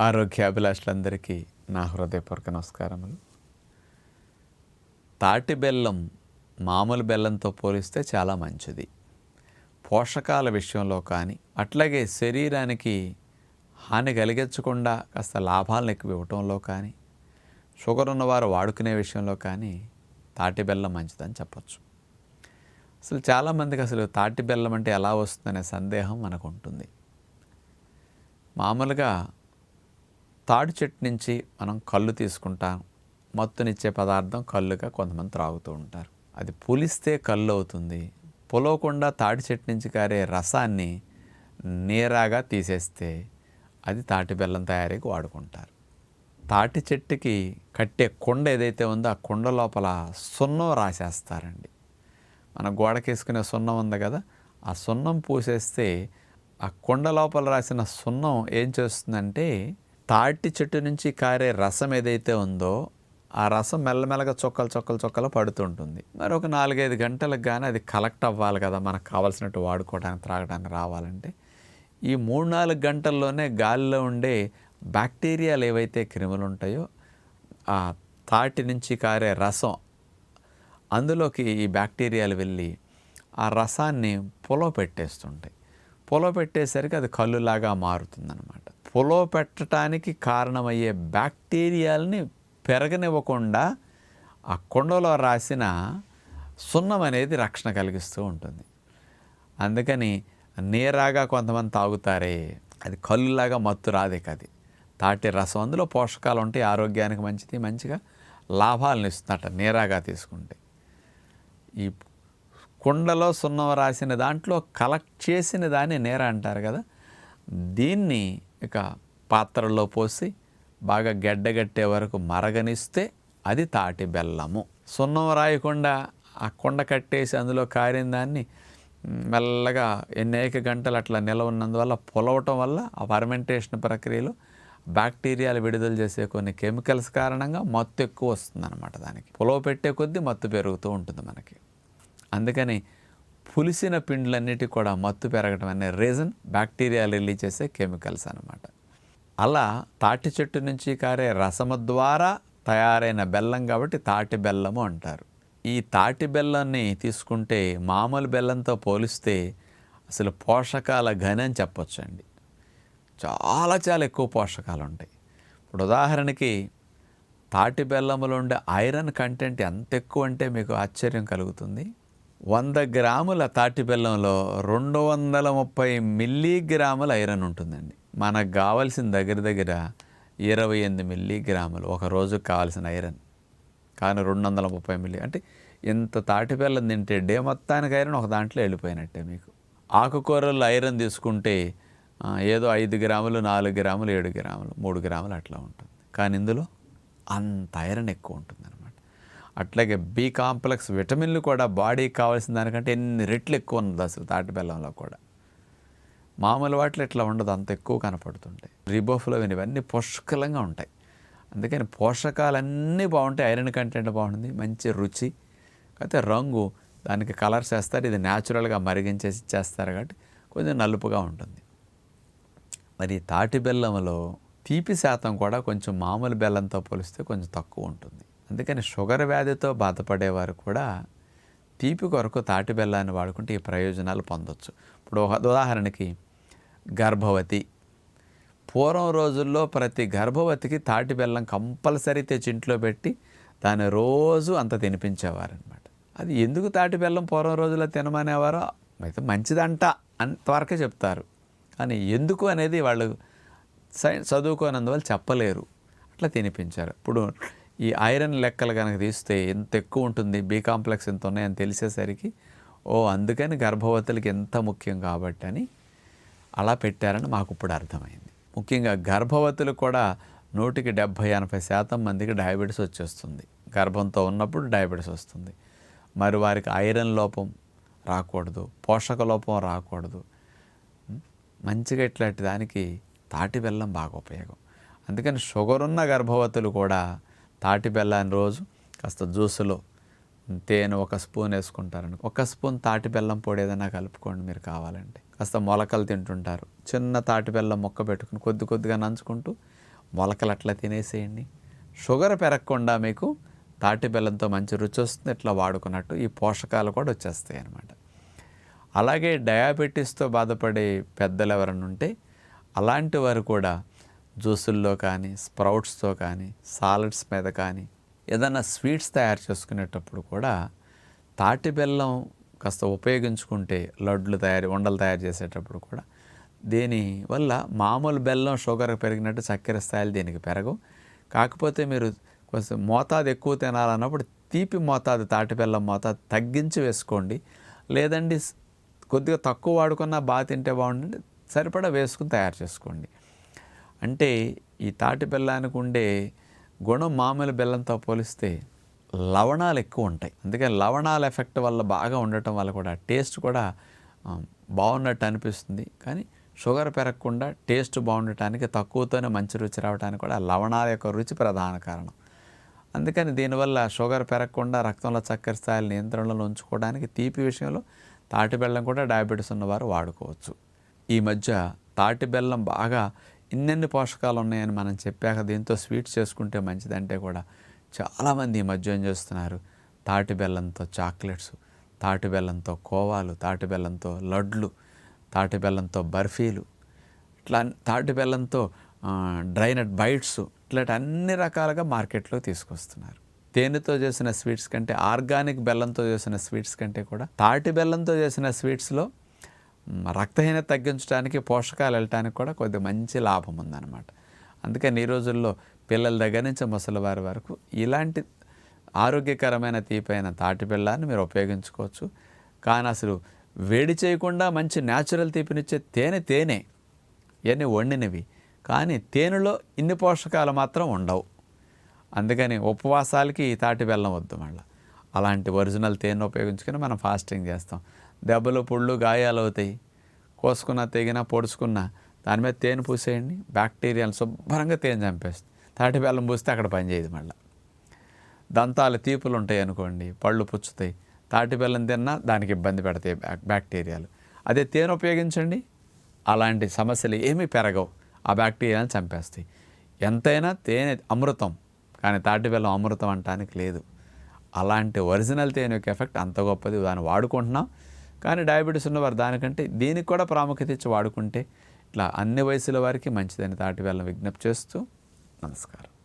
ఆరోగ్యాభిలాషులందరికీ నా హృదయపూర్వక నమస్కారములు. తాటి బెల్లం మామూలు బెల్లంతో పోలిస్తే చాలా మంచిది. పోషకాల విషయంలో కానీ అట్లాగే శరీరానికి హాని కలిగించకుండా కాస్త లాభాలను ఎక్కువ ఇవ్వటంలో కానీ షుగర్ ఉన్నవారు వాడుకునే విషయంలో కానీ తాటి బెల్లం మంచిదని చెప్పచ్చు. అసలు చాలామందికి అసలు తాటి బెల్లం అంటే ఎలా వస్తుందనే సందేహం మనకు ఉంటుంది మామూలుగా తాడి చెట్టు నుంచి మనం కళ్ళు తీసుకుంటాం. మత్తునిచ్చే పదార్థం కళ్ళుగా కొంతమంది త్రాగుతూ ఉంటారు. అది పులిస్తే కళ్ళు అవుతుంది. పులవకుండా తాటి చెట్టు నుంచి కారే రసాన్ని నేరాగా తీసేస్తే అది తాటి బెల్లం తయారీకి వాడుకుంటారు. తాటి చెట్టుకి కట్టే కుండ ఏదైతే ఉందో ఆ కుండ లోపల సున్నం రాసేస్తారండి. మన గోడకేసుకునే సున్నం ఉంది కదా ఆ సున్నం పూసేస్తే ఆ కుండ లోపల రాసిన సున్నం ఏం చేస్తుందంటే తాటి చెట్టు నుంచి కారే రసం ఏదైతే ఉందో ఆ రసం మెల్లమెల్లగా చొక్కలు చొక్కలు చొక్కలు పడుతుంటుంది. మరి ఒక నాలుగైదు గంటలకు కానీ అది కలెక్ట్ అవ్వాలి కదా మనకు కావాల్సినట్టు వాడుకోవడానికి త్రాగడానికి రావాలంటే. ఈ మూడు నాలుగు గంటల్లోనే గాలిలో ఉండే బ్యాక్టీరియాలు ఏవైతే క్రిములు ఉంటాయో ఆ తాటి నుంచి కారే రసం అందులోకి ఈ బ్యాక్టీరియాలు వెళ్ళి ఆ రసాన్ని పొలో పెట్టేస్తుంటాయి. పొలో పెట్టేసరికి అది కళ్ళులాగా మారుతుందన్నమాట. పొలో పెట్టడానికి కారణమయ్యే బ్యాక్టీరియాలని పెరగనివ్వకుండా ఆ కొండలో రాసిన సున్నం అనేది రక్షణ కలిగిస్తూ ఉంటుంది. అందుకని నీరాగా కొంతమంది తాగుతారే అది కళ్ళులాగా మత్తు రాదే కది. తాటి రసం అందులో పోషకాలు ఉంటాయి ఆరోగ్యానికి మంచిది మంచిగా లాభాలను ఇస్తుందట నీరాగా తీసుకుంటే. ఈ కుండలో సున్నం రాసిన దాంట్లో కలెక్ట్ చేసిన దాన్ని నేర అంటారు కదా. దీన్ని ఇక పాత్రలో పోసి బాగా గడ్డగట్టే వరకు మరగనిస్తే అది తాటి బెల్లము. సున్నం రాయకుండా ఆ కుండ కట్టేసి అందులో కారిన దాన్ని మెల్లగా అనేక గంటలు అట్లా నిలవ ఉన్నందువల్ల పొలవటం వల్ల ఆ ఫర్మెంటేషన్ ప్రక్రియలో బ్యాక్టీరియాలు విడుదల చేసే కొన్ని కెమికల్స్ కారణంగా మత్తు ఎక్కువ వస్తుందన్నమాట దానికి. పొలవ పెట్టే కొద్దీ మత్తు పెరుగుతూ ఉంటుంది మనకి. అందుకని పులిసిన పిండ్లన్నిటి కూడా మత్తు పెరగడం అనే రీజన్ బ్యాక్టీరియా రిలీజ్ చేసే కెమికల్స్ అనమాట అలా తాటి చెట్టు నుంచి కారే రసము ద్వారా తయారైన బెల్లం కాబట్టి తాటి బెల్లము అంటారు. ఈ తాటి బెల్లాన్ని తీసుకుంటే మామూలు బెల్లంతో పోలిస్తే అసలు పోషకాల ఘనం అని చెప్పొచ్చండి. చాలా చాలా ఎక్కువ పోషకాలు ఉంటాయి. ఇప్పుడు ఉదాహరణకి తాటి బెల్లములో ఉండే ఐరన్ కంటెంట్ ఎంత ఎక్కువ అంటే మీకు ఆశ్చర్యం కలుగుతుంది. వంద గ్రాముల తాటి బెల్లంలో రెండు వందల ముప్పై మిల్లీగ్రాముల ఐరన్ ఉంటుందండి. మనకు కావాల్సిన దగ్గర దగ్గర ఇరవై ఎనిమిది మిల్లీగ్రాములు ఒక రోజుకు కావాల్సిన ఐరన్. కానీ రెండు వందల ముప్పై మిల్లీ అంటే ఇంత తాటి బెల్లం తింటే డే మొత్తానికి ఐరన్ ఒక దాంట్లో వెళ్ళిపోయినట్టే మీకు. ఆకుకూరల్లో ఐరన్ తీసుకుంటే ఏదో ఐదు గ్రాములు నాలుగు గ్రాములు ఏడు గ్రాములు మూడు గ్రాములు అట్లా ఉంటుంది. కానీ ఇందులో అంత ఐరన్ ఎక్కువ ఉంటుంది అట్లాగే బి కాంప్లెక్స్ విటమిన్లు కూడా బాడీకి కావాల్సిన దానికంటే ఎన్ని రెట్లు ఎక్కువ ఉంది అసలు తాటి బెల్లంలో కూడా. మామూలు వాటిలో ఇట్లా ఉండదు అంత ఎక్కువ కనపడుతుంటాయి. రిబోఫ్లో ఇవన్నీ పుష్కలంగా ఉంటాయి. అందుకని పోషకాలన్నీ బాగుంటాయి ఐరన్ కంటెంట్ బాగుంటుంది మంచి రుచి. అయితే రంగు దానికి కలర్స్ వేస్తారు ఇది న్యాచురల్గా మరిగించేసి చేస్తారు కాబట్టి కొంచెం నలుపుగా ఉంటుంది. మరి తాటి బెల్లంలో తీపి శాతం కూడా కొంచెం మామూలు బెల్లంతో పోలిస్తే కొంచెం తక్కువ ఉంటుంది. అందుకని షుగర్ వ్యాధితో బాధపడేవారు కూడా తీపి కొరకు తాటి బెల్లాన్ని వాడుకుంటే ఈ ప్రయోజనాలు పొందొచ్చు. ఇప్పుడు ఉదాహరణకి గర్భవతి. పూర్వం రోజుల్లో ప్రతి గర్భవతికి తాటి బెల్లం కంపల్సరీ తెచ్చి ఇంట్లో పెట్టి దాన్ని రోజు అంత తినిపించేవారనమాట అది ఎందుకు తాటి బెల్లం పూర్వం రోజుల్లో తినమనేవారో అయితే మంచిదంట అంతవరకే చెప్తారు. కానీ ఎందుకు అనేది వాళ్ళు సై చదువుకోనందువల్ల చెప్పలేరు. అట్లా తినిపించారు. ఇప్పుడు ఈ ఐరన్ లెక్కలు కనుక తీస్తే ఎంత ఎక్కువ ఉంటుంది బి కాంప్లెక్స్ ఎంత ఉన్నాయని తెలిసేసరికి ఓ అందుకని గర్భవతులకి ఎంత ముఖ్యం కాబట్టి అని అలా పెట్టారని మాకు ఇప్పుడు అర్థమైంది. ముఖ్యంగా గర్భవతులు కూడా నూటికి డెబ్భై ఎనభై శాతం మందికి డయాబెటీస్ వచ్చేస్తుంది. గర్భంతో ఉన్నప్పుడు డయాబెటీస్ వస్తుంది. మరి వారికి ఐరన్ లోపం రాకూడదు పోషక లోపం రాకూడదు. మంచిగా ఇట్లాంటి దానికి తాటి బెల్లం బాగా ఉపయోగం. అందుకని షుగర్ ఉన్న గర్భవతులు కూడా తాటి బెల్లాన్ని రోజు కాస్త జ్యూసులో తేనె ఒక స్పూన్ వేసుకుంటారని ఒక స్పూన్ తాటి బెల్లం పొడి ఏదైనా కలుపుకోండి మీరు కావాలంటే. కాస్త మొలకలు తింటుంటారు. చిన్న తాటి బెల్లం మొక్క పెట్టుకుని కొద్ది కొద్దిగా నంచుకుంటూ మొలకలు అట్లా తినేసేయండి. షుగర్ పెరగకుండా మీకు తాటి బెల్లంతో మంచి రుచి వస్తుంది. ఇట్లా వాడుకున్నట్టు ఈ పోషకాలు కూడా వచ్చేస్తాయి అన్నమాట. అలాగే డయాబెటీస్తో బాధపడే పెద్దలు ఎవరైనా ఉంటే అలాంటి వారు కూడా జ్యూసుల్లో కానీ స్ప్రౌట్స్తో కానీ సాలడ్స్ మీద కానీ ఏదైనా స్వీట్స్ తయారు చేసుకునేటప్పుడు కూడా తాటి బెల్లం కాస్త ఉపయోగించుకుంటే లడ్లు తయారు ఉండలు తయారు చేసేటప్పుడు కూడా దీని వల్ల మామూలు బెల్లం షుగర్ పెరిగినట్టు చక్కెర స్థాయిలు దీనికి పెరగవు. కాకపోతే మీరు కొంచెం మోతాదు ఎక్కువ తినాలన్నప్పుడు తీపి మోతాదు తాటి బెల్లం మోతాదు తగ్గించి వేసుకోండి. లేదండి కొద్దిగా తక్కువ వాడుకున్నా బాగా తింటే బాగుంటుంది సరిపడా వేసుకుని తయారు చేసుకోండి. అంటే ఈ తాటి బెల్లానికి ఉండే గుణం మామూలు బెల్లంతో పోలిస్తే లవణాలు ఎక్కువ ఉంటాయి. అందుకని లవణాల ఎఫెక్ట్ వల్ల బాగా ఉండటం వల్ల కూడా టేస్ట్ కూడా బాగున్నట్టు అనిపిస్తుంది. కానీ షుగర్ పెరగకుండా టేస్ట్ బాగుండటానికి తక్కువతోనే మంచి రుచి రావడానికి కూడా లవణాల యొక్క రుచి ప్రధాన కారణం. అందుకని దీనివల్ల షుగర్ పెరగకుండా రక్తంలో చక్కెర స్థాయిలు నియంత్రణలో ఉంచుకోవడానికి తీపి విషయంలో తాటి బెల్లం కూడా డయాబెటీస్ ఉన్నవారు వాడుకోవచ్చు. ఈ మధ్య తాటి బెల్లం బాగా ఇన్నెన్ని పోషకాలు ఉన్నాయని మనం చెప్పాక దీంతో స్వీట్స్ చేసుకుంటే మంచిదంటే కూడా చాలామంది ఈ మధ్య ఏం చేస్తున్నారు? తాటి బెల్లంతో చాక్లెట్స్ తాటి బెల్లంతో కోవాలు తాటి బెల్లంతో లడ్లు తాటి బెల్లంతో బర్ఫీలు ఇట్లా అన్- తాటి బెల్లంతో డ్రైనట్ బైట్స్ ఇట్లాంటి అన్ని రకాలుగా మార్కెట్లో తీసుకొస్తున్నారు. తేనెతో చేసిన స్వీట్స్ కంటే ఆర్గానిక్ బెల్లంతో చేసిన స్వీట్స్ కంటే కూడా తాటి బెల్లంతో చేసిన స్వీట్స్లో రక్తహీనత తగ్గించడానికి పోషకాలు వెళ్ళటానికి కూడా కొద్దిగా మంచి లాభం ఉందన్నమాట. అందుకని ఈ రోజుల్లో పిల్లల దగ్గర నుంచి ముసలివారి వరకు ఇలాంటి ఆరోగ్యకరమైన తీపైన తాటి పిల్లాన్ని మీరు ఉపయోగించుకోవచ్చు. కానీ అసలు వేడి చేయకుండా మంచి న్యాచురల్ తీపినిచ్చే తేనె తేనె ఇవన్నీ వండినవి. కానీ తేనెలో ఇన్ని పోషకాలు మాత్రం ఉండవు. అందుకని ఉపవాసాలకి ఈ తాటి బెల్లం వద్దు మళ్ళీ. అలాంటి ఒరిజినల్ తేనె ఉపయోగించుకొని మనం ఫాస్టింగ్ చేస్తాం. దెబ్బలు పుళ్ళు గాయాలు అవుతాయి. కోసుకున్న తెగిన పొడుచుకున్న దాని మీద తేనె పూసేయండి. బ్యాక్టీరియాలు శుభ్రంగా తేనె చంపేస్తుంది. తాటి బెల్లం పూస్తే అక్కడ పనిచేయదు మళ్ళీ. దంతాలు తీపులు ఉంటాయి అనుకోండి పళ్ళు పుచ్చుతాయి. తాటి బెల్లం తిన్నా దానికి ఇబ్బంది పెడతాయి బ్యాక్టీరియాలు. అదే తేనె ఉపయోగించండి. అలాంటి సమస్యలు ఏమీ పెరగవు. ఆ బ్యాక్టీరియాలను చంపేస్తాయి. ఎంతైనా తేనె అమృతం. కానీ తాటి బెల్లం అమృతం అంటానికి లేదు. అలాంటి ఒరిజినల్ తేనె యొక్క ఎఫెక్ట్ అంత గొప్పది. దాన్ని వాడుకుంటున్నాం. కానీ డయాబెటీస్ ఉన్నవారు దానికంటే దీనికి కూడా ప్రాముఖ్యత ఇచ్చి వాడుకుంటే ఇట్లా అన్ని వయసుల వారికి మంచిదని తాటి బెల్లం విజ్ఞప్తి చేస్తూ నమస్కారం.